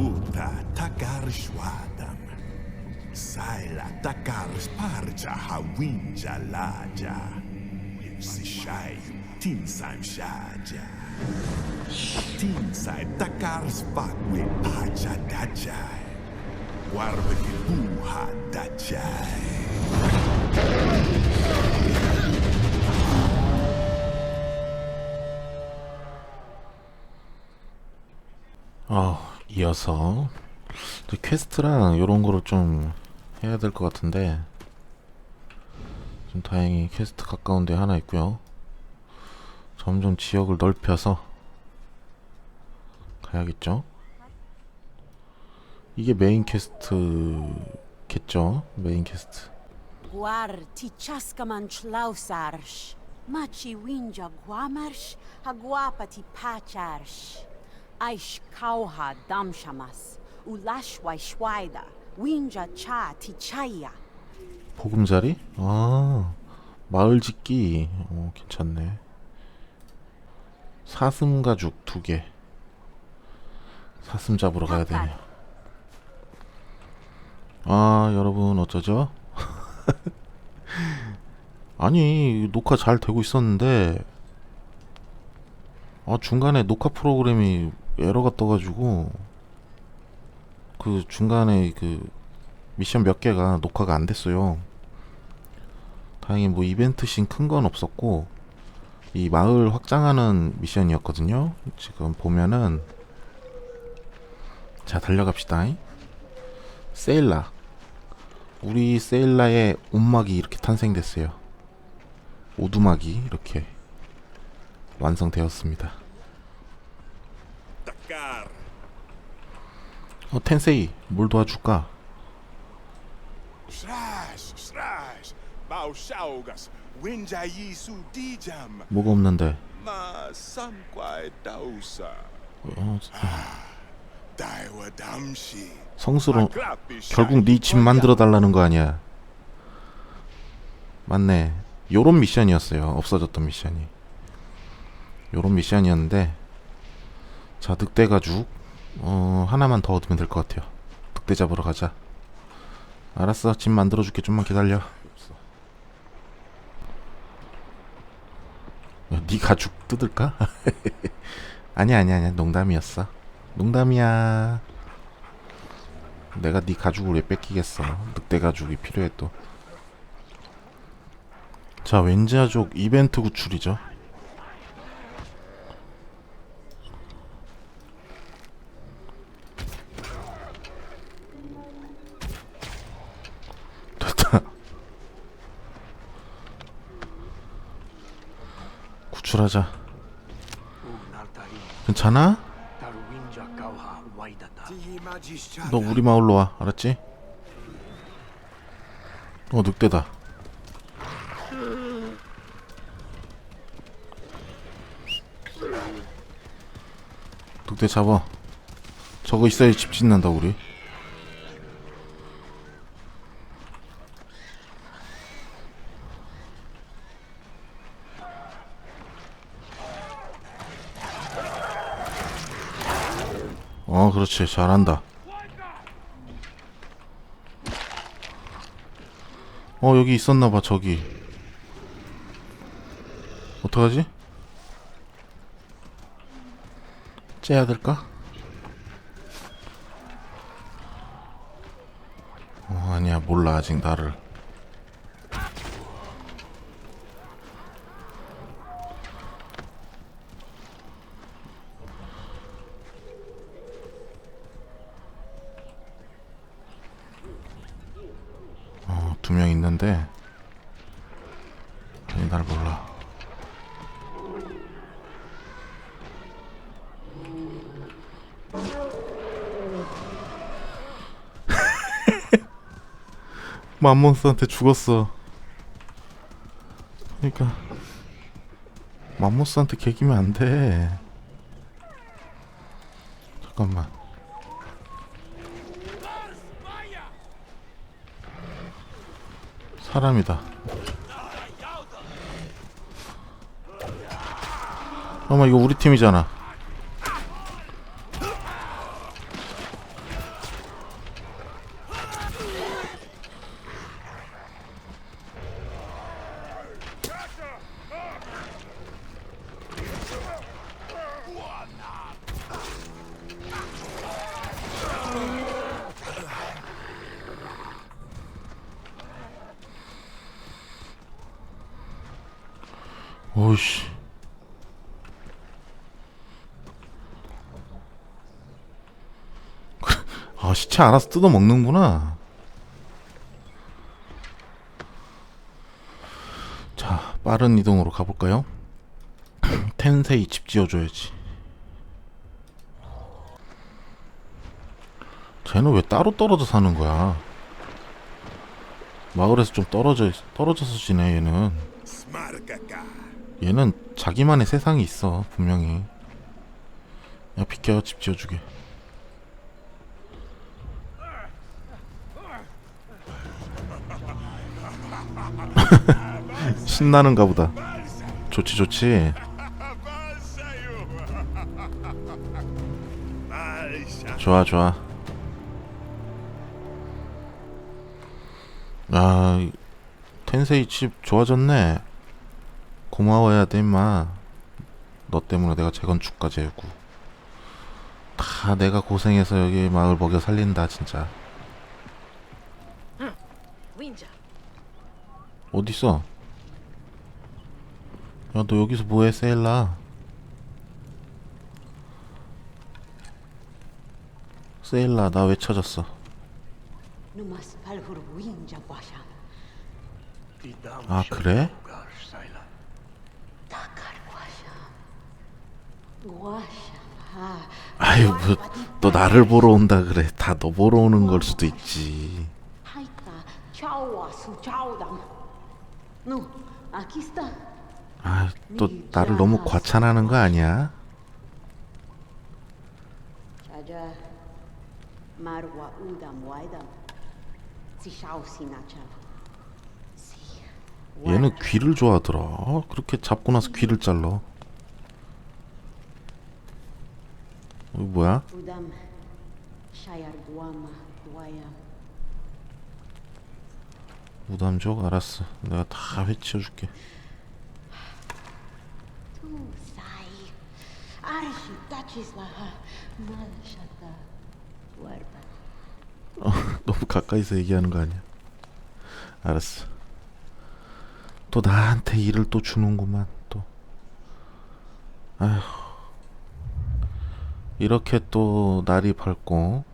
Uta takar shwadam. Saila takar sparja hawinja laja. Sishai tinsam shaja. Tinsai takar spakwe paja dajai. Warwiki buha dajai. Oh, 이어서 또 퀘스트랑 이런 거를 좀 해야 될 것 같은데 좀 다행히 퀘스트 가까운 데 하나 있고요. 점점 지역을 넓혀서 가야겠죠. 이게 메인 퀘스트겠죠. 메인 퀘스트. Guar ti chaskaman schlausarsch. Machi winja guamarsch, ha guapa ti pacharsch. Aish kauha damshamas. Ulashwai shwaida. Winja cha ti chaya. 보금자리? 아, 마을 짓기. 어, 괜찮네. 사슴 가죽 두 개. 사슴 잡으러 가야 되네요. 아, 여러분 어쩌죠? 아니, 녹화 잘 되고 있었는데 아, 중간에 녹화 프로그램이 에러가 떠가지고 그 중간에 그 미션 몇 개가 녹화가 안 됐어요. 다행히 뭐 이벤트씬 큰건 없었고 이 마을 확장하는 미션이었거든요. 지금 보면은 자 달려갑시다. 세일라 우리 세일라의 온막이 이렇게 탄생됐어요. 오두막이 이렇게 완성되었습니다. 어 텐세이 뭘 도와줄까? 뭐가 없는데? 어, Aklapi 결국 네 집 만들어 달라는 거 아니야? 맞네. 요런 미션이었어요. 없어졌던 미션이. 요런 미션이었는데 자 늑대 가죽 어 하나만 더 얻으면 될 것 같아요. 늑대 잡으러 가자. 알았어. 집 만들어 줄게. 좀만 기다려. 야, 네 가죽 뜯을까? 아니야 아니야 아니야. 농담이었어. 농담이야. 내가 네 가죽을 왜 뺏기겠어? 늑대 가죽이 필요해 또. 자, 왠지아족 이벤트 구출이죠. 됐다. 구출하자. 괜찮아? 너 우리 마을로 와, 알았지? 어, 늑대다. 늑대 잡아. 저거 있어야 집 짓는다, 우리. 어, 그렇지. 잘한다. 어, 여기 있었나봐, 저기. 어떡하지? 째야 될까? 어, 아니야, 몰라, 아직 나를. 어, 두명 있는데, 아니, 날 몰라. 맘몬스한테 죽었어. 그러니까 맘모스한테 개기면 안 돼. 잠깐만. 사람이다. 어머 이거 우리 팀이잖아. 오이씨. 아 시체 알아서 뜯어 먹는구나. 자 빠른 이동으로 가볼까요? 텐세이 집 지어줘야지. 쟤는 왜 따로 떨어져 사는 거야? 마을에서 좀 떨어져 떨어져서 지내 얘는. 얘는 자기만의 세상이 있어 분명히. 야 비켜 집 지어주게. 신나는가 보다. 좋지 좋지. 좋아 좋아. 아 이- 텐세이 집 좋아졌네. 고마워야 돼 임마. 너 때문에 내가 재건축까지 했고. 다 내가 고생해서 여기 마을 먹여 살린다 진짜. 어딨어? 야 너 여기서 뭐해 세일라? 세일라 나 왜 찾았어? 아 그래? 아유 뭐너 나를 보러 온다 그래 다 너 보러 오는 걸 수도 있지 Haita. Chau su chau dam. Nu, aqui está. 아또 나를 너무 과찬하는 거 아니야? 얘는 귀를 좋아하더라 그렇게 잡고 나서 귀를 잘라 이거 뭐야? 무담족 알았어 내가 다. Guarda. 어, 너무 가까이서 얘기하는 거 아니야? 알았어. 또 나한테 일을 또 주는구만 또. 아휴. 이렇게 또 날이 밝고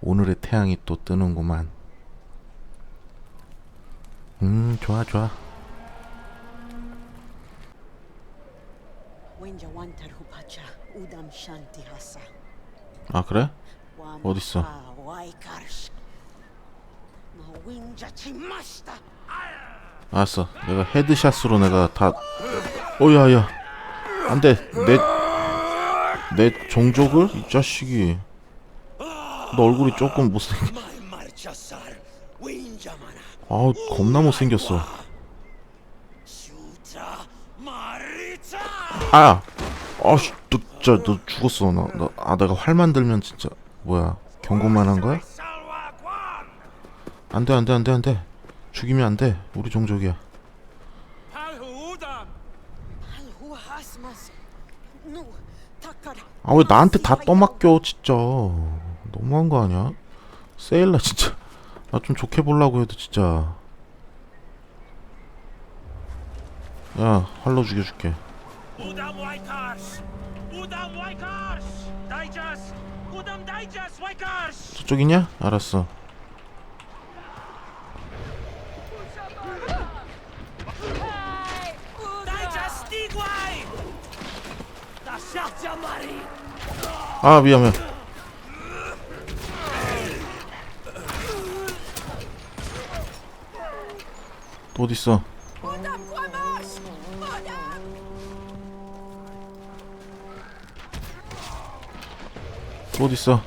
오늘의 태양이 또 뜨는구만. 음 좋아 좋아. 아 그래? 어딨어? 알았어. 내가 헤드샷으로 내가 다. 오야야. 안 돼. 내 내 종족을 이 자식이. 너 얼굴이 조금 못생. Mai marchasar, winjamana, 아 겁나 못생겼어. 아. 아씨, 너 진짜 너 죽었어. 나, 나, 아 내가 활 만 들면 진짜 뭐야? 경고만 한 거야? 안돼 안돼 안돼 안돼. 죽이면 안돼. 우리 종족이야. 아 왜 나한테 다 떠맡겨 진짜. 너무한 거 아니야? 세일라 진짜. 나 좀 좋게 보려고 해도 진짜. 야 활로 죽여줄게. 저쪽이냐? 알았어. 아 위험해. 또 어디 있어? 또 어디 있어?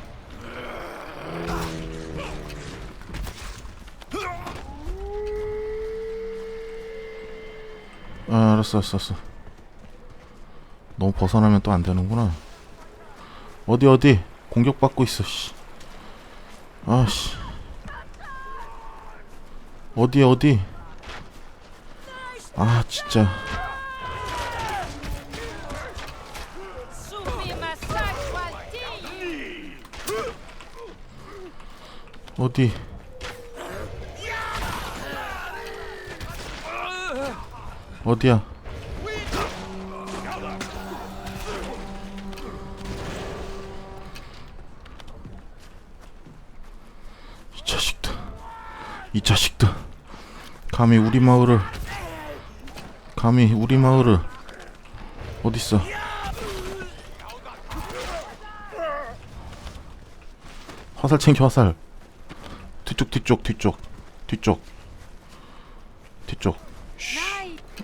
아 알았어 알았어 알았어. 너무 벗어나면 또 안 되는구나. 어디 어디? 공격 받고 있어 씨. 아 씨. 어디 어디? 아 진짜. 어디? 어디야 이 자식들. 감히 우리 마을을 감히 우리 마을을 어딨어? 화살 챙겨 화살. 뒤쪽 뒤쪽 뒤쪽 뒤쪽 뒤쪽. 쉬,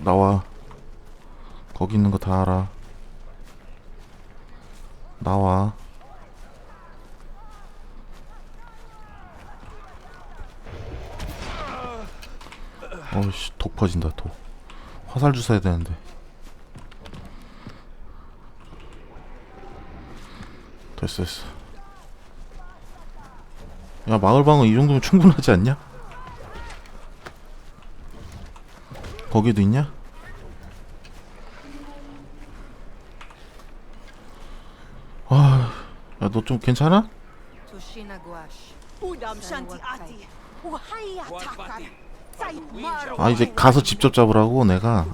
나와. 거기 있는 거 다 알아. 나와 어이씨 독 퍼진다 독. 화살 주사야 되는데. 됐어 됐어. 야 마을방어 이 정도면 충분하지 않냐? 거기도 있냐? 아 야 너 좀 괜찮아? 아 이제 가서 직접 잡으라고 내가.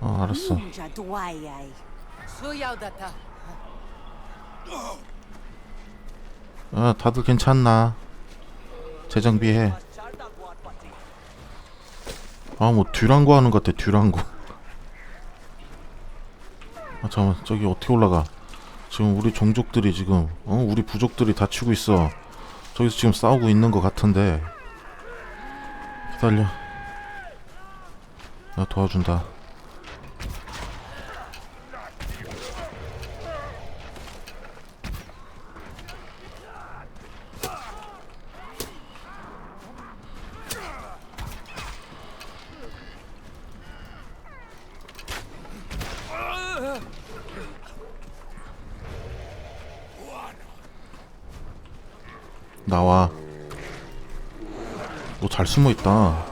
어 알았어. 야 다들 괜찮나 재정비해 아뭐 듀랑고 하는 것 같아 듀랑고 아 잠깐만 저기 어떻게 올라가 지금 우리 종족들이 지금 어 우리 부족들이 다치고 있어 저기서 지금 싸우고 있는 것 같은데 기다려. 나 도와준다 나와. 너 잘 숨어 있다.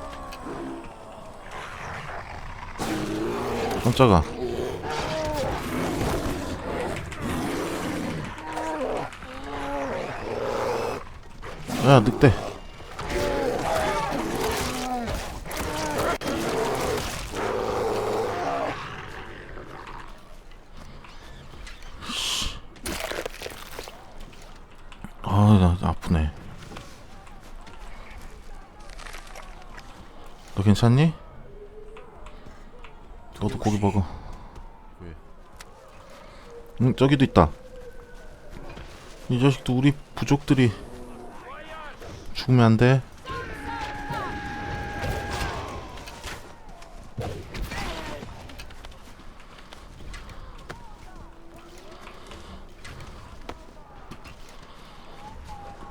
깜짝아. 야 늑대 아, 나 아프네. 너 괜찮니? 너도 고기 먹어. 왜? 응, 저기도 있다. 이 자식도 우리 부족들이 죽으면 안 돼.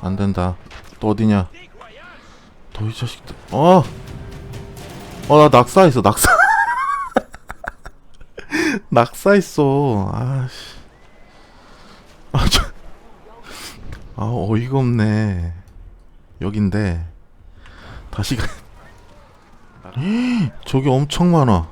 안 된다. 또 어디냐? 너이 자식들. 어! 어, 나 낙사했어, 낙사. 낙사했어. 아씨. 아, 저. 아, 어이가 없네. 여긴데. 다시 가. 저기 엄청 많아.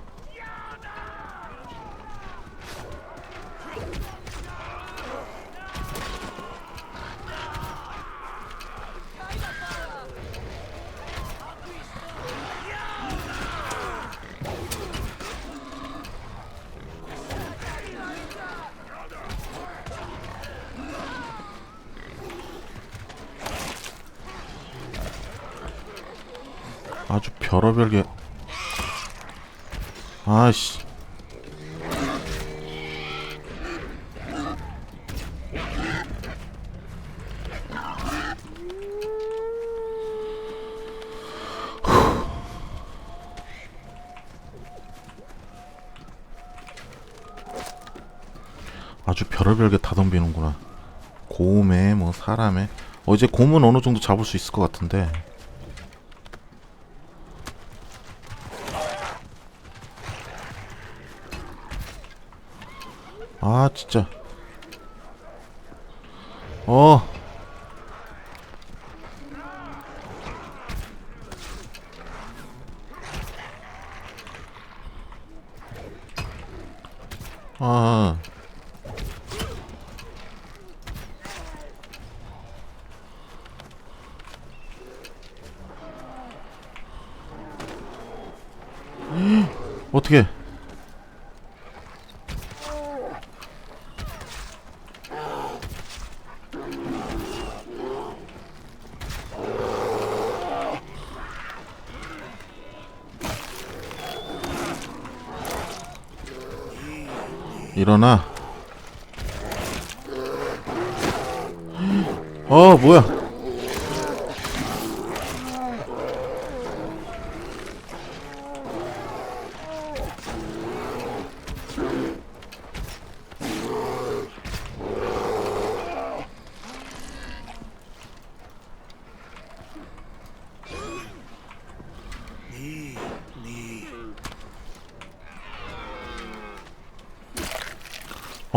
아주 별의별 게 아씨. 아주 별의별 게 다 덤비는구나. 곰에 뭐 사람에. 어 이제 곰은 어느 정도 잡을 수 있을 것 같은데 아 진짜. 어. 아. 어떻게 일어나. 어 뭐야?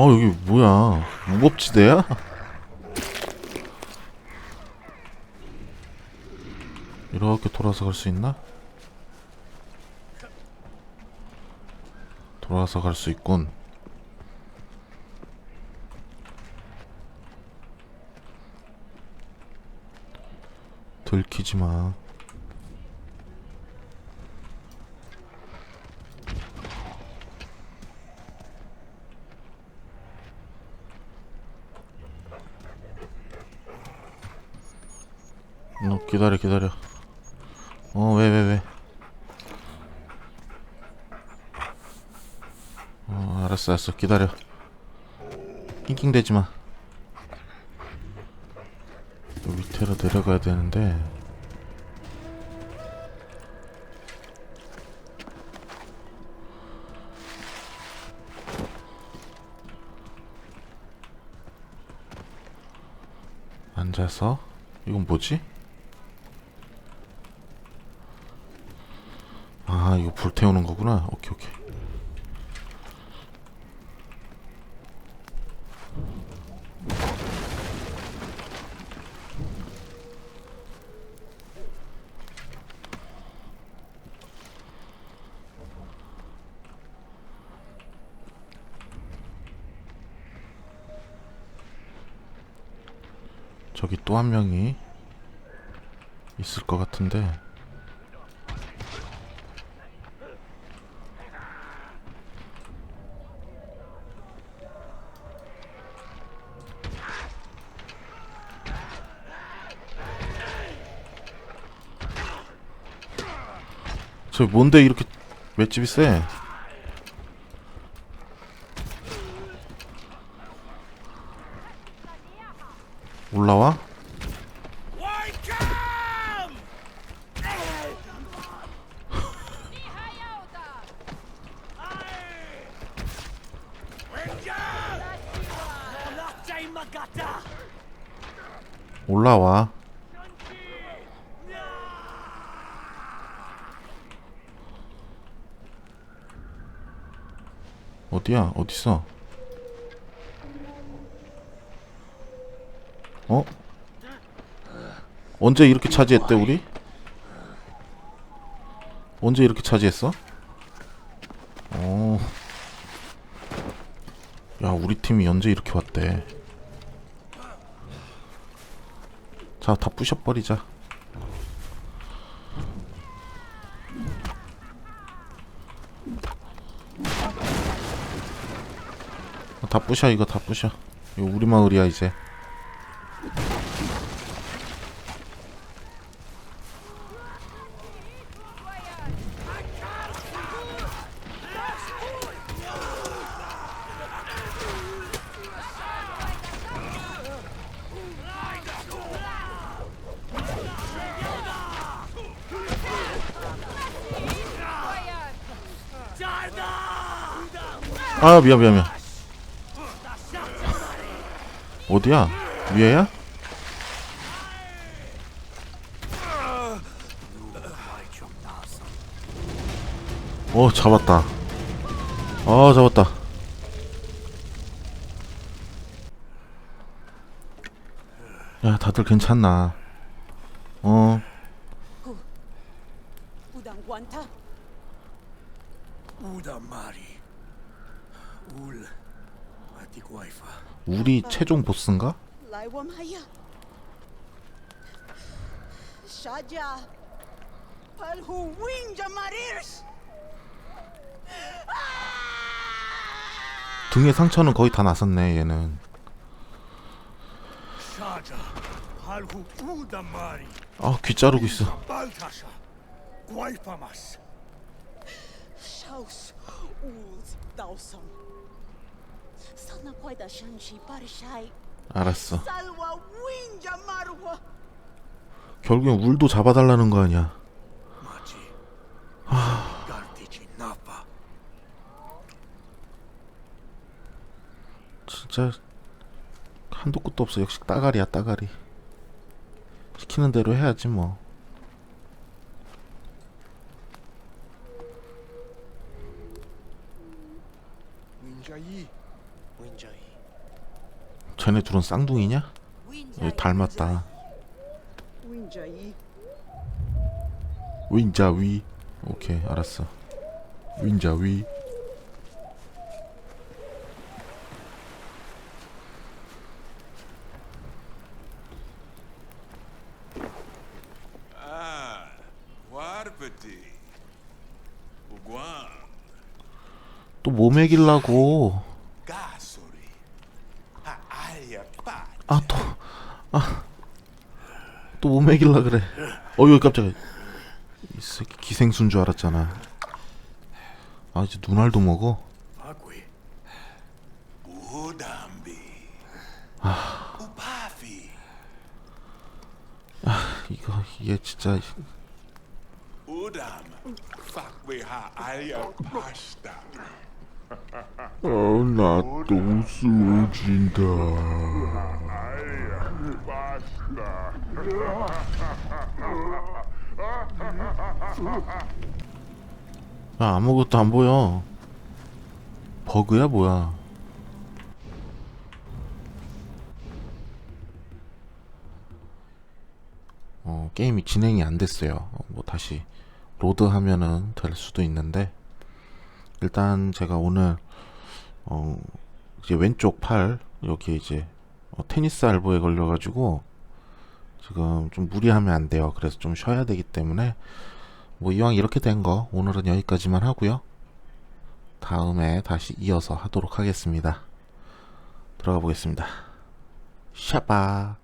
어 여기 뭐야? 무법지대야? 이렇게 돌아서 갈 수 있나? 돌아서 갈 수 있군. 들키지 마. 너 기다려 기다려. 어왜왜 왜, 어 알았어 알았어 기다려. 낑낑대지 마. 또 밑으로 내려가야 되는데. 앉아서 이건 뭐지? 아 이거 불 태우는 거구나. 오케이 오케이. 저기 또 한 명이 있을 것 같은데 저 뭔데 이렇게 맷집이 세? 올라와? Welcome! Latte Magata! 올라와. 어디야? 어딨어? 어? 언제 이렇게 차지했대 우리? 언제 이렇게 차지했어? 어. 야 우리 팀이 언제 이렇게 왔대? 자, 다 부셔버리자. 다 부셔, 이거 다 부셔. 이거 우리 마을이야, 이제. 아, 미안, 미안, 미안. 어디야? 위에야? 어, 잡았다. 아, 잡았다. 야, 다들 괜찮나? 우리 최종 보스인가? 등에 상처는 거의 다 났었네, 얘는. 아, 귀 자르고 있어. 알았어. 결국엔 울도 잡아달라는 거 아니야. 갈티지 나빠. 진짜 한도 끝도 없어. 역시 따가리야 따가리. 시키는 대로 해야지 뭐. 쟤네 둘은 쌍둥이냐? 얘 닮았다. Winjai. 윈자 위. 오케이 알았어. 윈자 위. Ah, warpati. Uguan. 또뭐 먹일라고? Gasori. A aia pa. 아 또. 아. 또 뭐 먹일라 그래. 어이 깜짝이야. 이 새끼 기생수인 줄 알았잖아. 아 이제 눈알도 먹어? Udambi. Upafi. 이거 이게 진짜 aia pasta. 어나또 쓰러진다 야 아무것도 안 보여. 버그야 뭐야? 어 게임이 진행이 안 됐어요. 어, 뭐 다시 로드 하면은 될 수도 있는데. 일단 제가 오늘 어 이제 왼쪽 팔 여기 이제 어, 테니스 알보에 걸려가지고 지금 좀 무리하면 안 돼요. 그래서 좀 쉬어야 되기 때문에 뭐 이왕 이렇게 된 거 오늘은 여기까지만 하고요. 다음에 다시 이어서 하도록 하겠습니다. 들어가 보겠습니다. 샤바